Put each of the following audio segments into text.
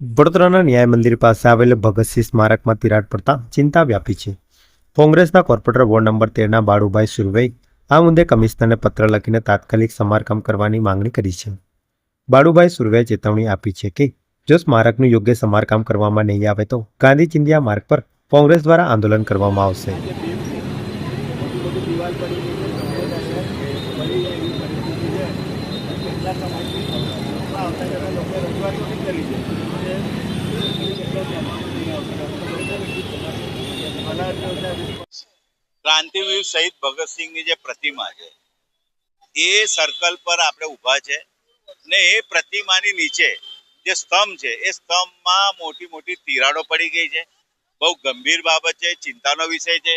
વડોદરાના ન્યાય મંદિર પાસે આવેલ ભગતસિંહ સ્મારકમાં તિરાડ પડતા ચિંતા વ્યાપી છે. કોંગ્રેસના કોર્પોરેટર વોર્ડ નંબર તેરના બાળુભાઈ સુરવે આ મુદ્દે કમિશનરને પત્ર લખીને તાત્કાલિક સમારકામ કરવાની માંગણી કરી છે. બાળુભાઈ સુરવે ચેતવણી આપી છે કે, જો સ્મારકનું યોગ્ય સમારકામ કરવામાં નહીં આવે તો ગાંધી ચિંદિયા માર્ગ પર કોંગ્રેસ દ્વારા આંદોલન કરવામાં આવશે. ક્રાંતિવીર શહીદ ભગતસિંહની જે પ્રતિમા છે, એ સર્કલ પર આપણે ઊભા છે ને એ પ્રતિમાની નીચે જે સ્તંભ છે, એ સ્તંભમાં મોટી મોટી તિરાડો પડી ગઈ છે. બહુ ગંભીર બાબત છે, ચિંતાનો વિષય છે.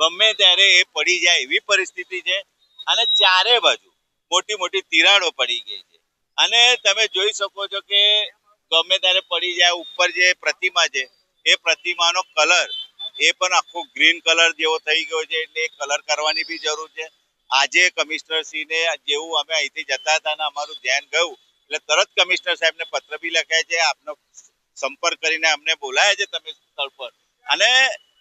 ગમે ત્યારે એ પડી જાય એવી પરિસ્થિતિ છે અને ચારે બાજુ મોટી મોટી તિરાડો પડી ગઈ છે. અને તમે જોઈ શકો છો કે ગમે ત્યારે પડી જાય ઉપર જે પ્રતિમા છે, એ પ્રતિમાનો કલર એ પણ આખો ગ્રીન કલર જેવો થઈ ગયો છે, એટલે એ કલર કરવાની બી જરૂર છે. આજે કમિશનર સિંહને જેવું અમે અહીંથી જતા હતા અને અમારું ધ્યાન ગયું, એટલે તરત કમિશનર સાહેબને પત્ર બી લખ્યા છે, આપનો સંપર્ક કરીને અમને બોલાયા છે તમે સ્થળ પર. અને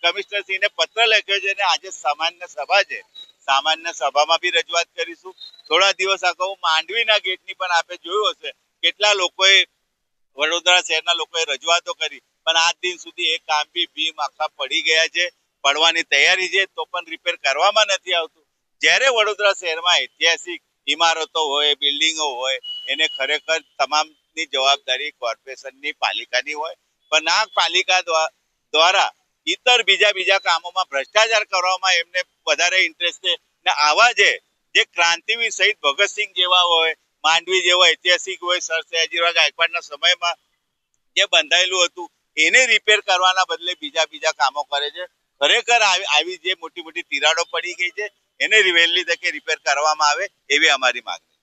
કમિશનર શ્રીને પત્ર લખ્યો છે, અને આજે સામાન્ય સભા છે. સામાન્ય સભામાં બી રજૂઆત કરીશું. થોડા દિવસ અગાઉ માંડવીના ગેટની પણ આપે જોયું હશે, કેટલા લોકોએ વડોદરા શહેરના લોકોએ રજૂઆતો કરી. પણ આજ દિન સુધી એ કામ બી બીમ આખા પડી ગયા છે, પડવાની તૈયારી છે, તો પણ રિપેર કરવામાં નથી આવતું. જ્યારે વડોદરા શહેરમાં ઐતિહાસિક ઇમારતો હોય, બિલ્ડિંગો હોય, એને ખરેખર તમામની જવાબદારી કોર્પોરેશનની, પાલિકાની હોય. પણ આ પાલિકા દ્વારા ઇતર બીજા બીજા કામોમાં ભ્રષ્ટાચાર કરવામાં એમને વધારે ઇન્ટરેસ્ટ છે. ને આવા જે જે ક્રાંતિવીર શહીદ ભગતસિંહ જેવા હોય, માંડવી જેવા ઐતિહાસિક હોય સર સયાજીરાવ ગાયકવાડના સમયમાં જે બંધાયેલું હતું એને રિપેર કરવાના બદલે બીજા બીજા કામો કરે છે. ખરેખર આવી જે મોટી મોટી તિરાડો પડી ગઈ છે, એને વહેલી તકે રિપેર કરવામાં આવે એવી અમારી માંગણી